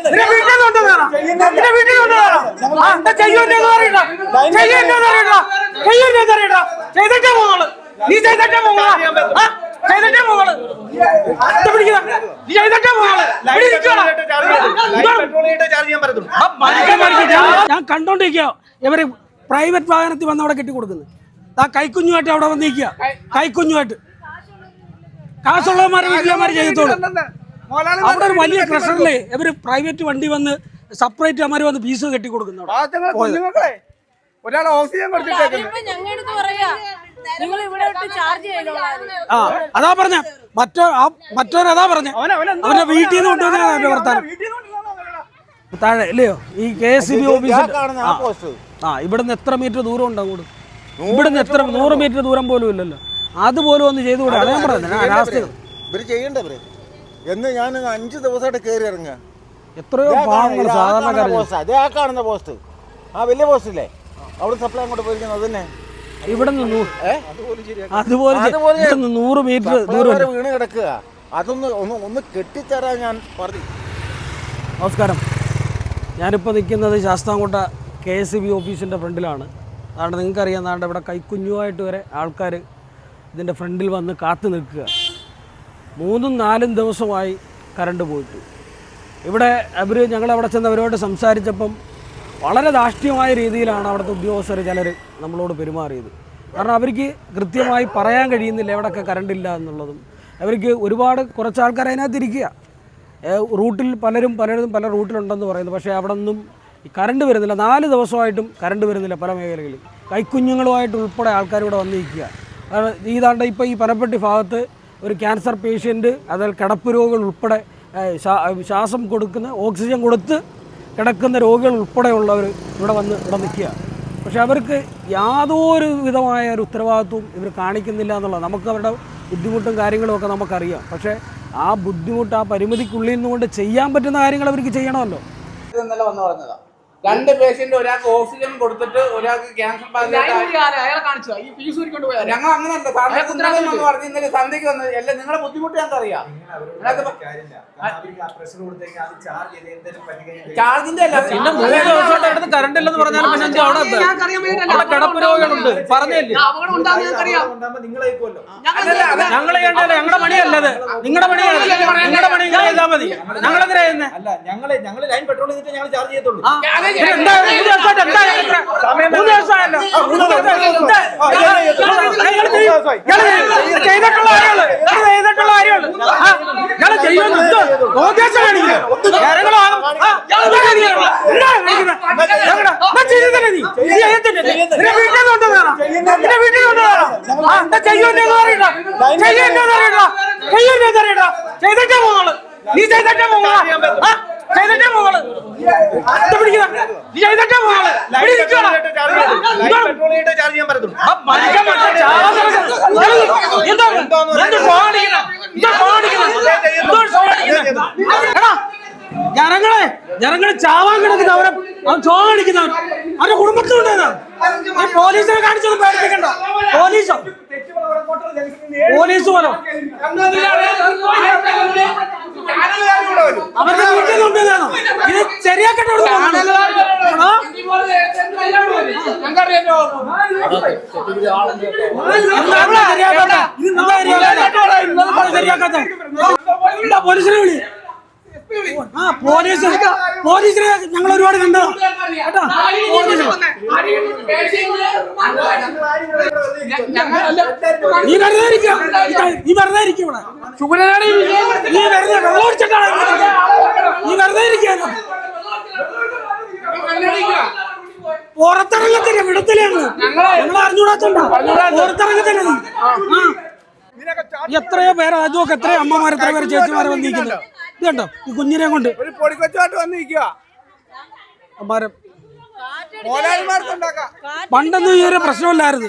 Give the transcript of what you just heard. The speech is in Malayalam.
ചെയ്തിട്ടേ. നീ ചെയ്തിട്ടേ ചെയ്തിട്ടേ. നീ ചെയ്തിട്ടേ. ഞാൻ- കണ്ടോണ്ടിരിക്കുക ഇവർ പ്രൈവറ്റ് വാഹനത്തിൽ വന്ന് അവിടെ കെട്ടി കൊടുക്കുന്നത് ആ കൈക്കുഞ്ഞുമായിട്ട് അവിടെ വന്നിരിക്കുക കൈക്കുഞ്ഞുമായിട്ട്. കാശുള്ളവന്മാരെ വീട്ടിലമാര് ചെയ്യത്തോളൂ അവിടെ ഒരു വലിയ പ്രഷറിൽ ഇവർ പ്രൈവറ്റ് വണ്ടി വന്ന് സെപ്പറേറ്റ് അമാര് വന്ന് ഫീസ് കെട്ടി കൊടുക്കുന്നു ഒരാൾ ഓക്സിജൻ ആ അതാ പറഞ്ഞ. മറ്റോ ആ മറ്റോൻ അതാ പറഞ്ഞ. അവന്റെ വീട്ടിൽ നിന്ന് കൊണ്ടുവന്ന വർത്താനം. താഴെ ഇല്ലയോ? ഈ കെ എസ് ബി ഓഫീസ് ആ പോസ്റ്റ് ആ ഇവിടുന്ന് എത്ര മീറ്റർ ദൂരം ഉണ്ട് അങ്ങോട്ട്? ഇവിടുന്ന് എത്ര നൂറ് മീറ്റർ ദൂരം പോലും ഇല്ലല്ലോ. അതുപോലും ഒന്ന് ചെയ്തുകൂടെ? അതാ പറഞ്ഞത്. രാഷ്ട്രീയം എന്ന് ഞാൻ അഞ്ച് ദിവസമായിട്ട് കയറി ഇറങ്ങുക. എത്രയോ പാവങ്ങൾ സാധാരണക്കാർ പോസ്റ്റ് അതേ ആ. കാണുന്ന പോസ്റ്റ് ആ വലിയ പോസ്റ്റ് ഇല്ലേ? അവിടെ സപ്ലൈ അങ്ങോട്ട് പോയിരിക്കുന്നത് അത് തന്നെ. ഇവിടെ നിന്ന് അതുപോലെ നൂറ് മീറ്റർ ദൂരം വീണ് കിടക്കുക. അതൊന്ന് ഒന്ന് ഒന്ന് കെട്ടിത്തരാൻ ഞാൻ പറഞ്ഞു. നമസ്കാരം. ഞാനിപ്പോൾ നിൽക്കുന്നത് ശാസ്താംകോട്ട കെ എസ് ബി ഓഫീസിന്റെ ഫ്രണ്ടിലാണ്. അതാണ് നിങ്ങൾക്കറിയാം അതാണ്ട് ഇവിടെ കൈക്കുഞ്ഞുമായിട്ട് വരെ ആൾക്കാർ ഇതിന്റെ ഫ്രണ്ടിൽ വന്ന് കാത്തു നിൽക്കുക. മൂന്നും നാലും ദിവസമായി കറണ്ട് പോയിട്ട്. ഇവിടെ അവർ ഞങ്ങളവിടെ ചെന്ന് അവരോട് സംസാരിച്ചപ്പം വളരെ ദാഷ്ട്യമായ രീതിയിലാണ് അവിടുത്തെ ഉദ്യോഗസ്ഥർ ചിലർ നമ്മളോട് പെരുമാറിയത്. കാരണം അവർക്ക് കൃത്യമായി പറയാൻ കഴിയുന്നില്ല എവിടെയൊക്കെ കറണ്ട് ഇല്ല എന്നുള്ളതും. അവർക്ക് ഒരുപാട് കുറച്ച് ആൾക്കാർ അതിനകത്ത് ഇരിക്കുക റൂട്ടിൽ പലരും പലരും പല റൂട്ടിലുണ്ടെന്ന് പറയുന്നു. പക്ഷേ അവിടെ നിന്നും കറണ്ട് വരുന്നില്ല. നാല് ദിവസമായിട്ടും കറണ്ട് വരുന്നില്ല പല മേഖലകളിൽ കൈക്കുഞ്ഞുങ്ങളുമായിട്ട് ഉൾപ്പെടെ ആൾക്കാർ ഇവിടെ വന്നിരിക്കുക. കാരണം ഇതാണ്ട് ഇപ്പോൾ ഈ പനപ്പെട്ടി ഭാഗത്ത് ഒരു ക്യാൻസർ പേഷ്യന്റ് അതായത് കിടപ്പ് രോഗികൾ ഉൾപ്പെടെ ശ്വാസം കൊടുക്കുന്ന ഓക്സിജൻ കൊടുത്ത് കിടക്കുന്ന രോഗികൾ ഉൾപ്പെടെയുള്ളവർ ഇവിടെ വന്ന് ഇവിടെ നിൽക്കുക. പക്ഷെ അവർക്ക് യാതൊരു വിധമായ ഒരു ഉത്തരവാദിത്വവും ഇവർ കാണിക്കുന്നില്ല എന്നുള്ളത് നമുക്ക് അവരുടെ ബുദ്ധിമുട്ടും കാര്യങ്ങളും ഒക്കെ നമുക്കറിയാം. പക്ഷേ ആ ബുദ്ധിമുട്ട് ആ പരിമിതിക്കുള്ളിൽ നിന്നുകൊണ്ട് ചെയ്യാൻ പറ്റുന്ന കാര്യങ്ങൾ അവർക്ക് ചെയ്യണമല്ലോ. ഇന്നലെ വന്ന് പറഞ്ഞതാ. രണ്ട് പേഷ്യന്റ് ഒരാൾക്ക് ഓക്സിജൻ കൊടുത്തിട്ട് ഒരാൾക്ക് ക്യാൻസർ ഞങ്ങൾ അങ്ങനെ സാറിനെ പറഞ്ഞു ഇന്നലെ സന്ധ്യക്ക് വന്ന് എല്ലാം നിങ്ങളെ ബുദ്ധിമുട്ട് ഞങ്ങൾക്ക് അറിയാം. ചാർജിന്റെ അല്ല. പിന്നെ മൂന്ന് ദിവസമായിട്ട് കറണ്ട് ഇല്ലെന്ന് പറഞ്ഞാൽ പിന്നെ അവിടെ കിടപ്പ് രോഗികളുണ്ട്. പറഞ്ഞില്ലേ ഞങ്ങൾ ഞങ്ങളുടെ പണിയല്ലത് നിങ്ങളുടെ പണിയാണ് നിങ്ങളുടെ പണി നിങ്ങൾ ചെയ്താൽ മതി. അല്ല ലൈൻ പെട്രോൾ ചെയ്തിട്ട് ഞങ്ങൾ ചാർജ് ചെയ്യത്തുള്ളൂ. ചെയ്തിട്ടുള്ള കാര്യങ്ങൾ ഇയാൾ ചെയ്തിട്ടുള്ള കാണിക്കുക ജനങ്ങൾ ആകും. ആ, കാണിക്കുന്നത്? വീട്ടിൽ എന്താ ചെയ്യുമെന്ന് എന്ന് പറയണ്ട. ചെയ്യുമെന്ന് എന്ന് പറയണ്ട. ചെയ്യുമെന്ന് എന്ന് പറയണ്ട. ചെയ്തിട്ടേ പോകുന്നുള്ളൂ. നീ ചെയ്തിട്ടേ പോകുന്നുള്ളൂ. ചെയ്തിട്ടേ. ഇത് നീ ചെയ്തിട്ടേ എടാ, ജനങ്ങളെ ജനങ്ങളെ ചാവാൻ കിടക്കുന്ന അവരെ അവൻ ചോദിക്കുന്നവൻ അവരുടെ കുടുംബത്തിലുണ്ട് ഈ പോലീസിനെ കാണിച്ചൊന്നും പേടിപ്പിക്കണ്ട പോലീസോ പോലീസ് പോലോ അവരുടെ വീട്ടിൽ കൊണ്ടുവന്നാണോ ഇത് ശരിയാക്കട്ടെ ഇവിടുന്ന് വന്നത്. എടാ, എന്താ ശരിയാക്കാത്തെ? എന്താ ശരിയാക്കാത്തെ? എന്താ ശരിയാക്കാത്തെ? എന്താ പോലീസിനെ വിളി. ആ പോലീസ്. പോലീസിനെ ഞങ്ങൾ ഒരുപാട് കണ്ടതാ. കേട്ടോ? നീ വെറുതെ ഇരിക്കും. നീ വെറുതെ ഇരിക്കും ഇവിടെ. നീ വെറുതെ വെള്ളം ഒഴിച്ചിട്ടാണ് ഇരിക്കുന്നത്. നീ വെറുതെ ഇരിക്കുക പുറത്തിറങ്ങത്തില്ല വിടത്തിലാണ് ഞങ്ങൾ അറിഞ്ഞൂടാത്തോണ്ടാ പുറത്തിറങ്ങത്തില്ല നീ. ആ എത്രയോ പേര് അതുമൊക്കെ എത്രയോ അമ്മമാർ എത്ര പേര് ചേച്ചിമാരെ വന്നിരിക്കുന്നു. ഇത് കണ്ടോ? ഈ കുഞ്ഞിനെ കൊണ്ട്. അമ്മാരെ. പണ്ടൊന്നും ഈ ഒരു പ്രശ്നമില്ലായിരുന്നു.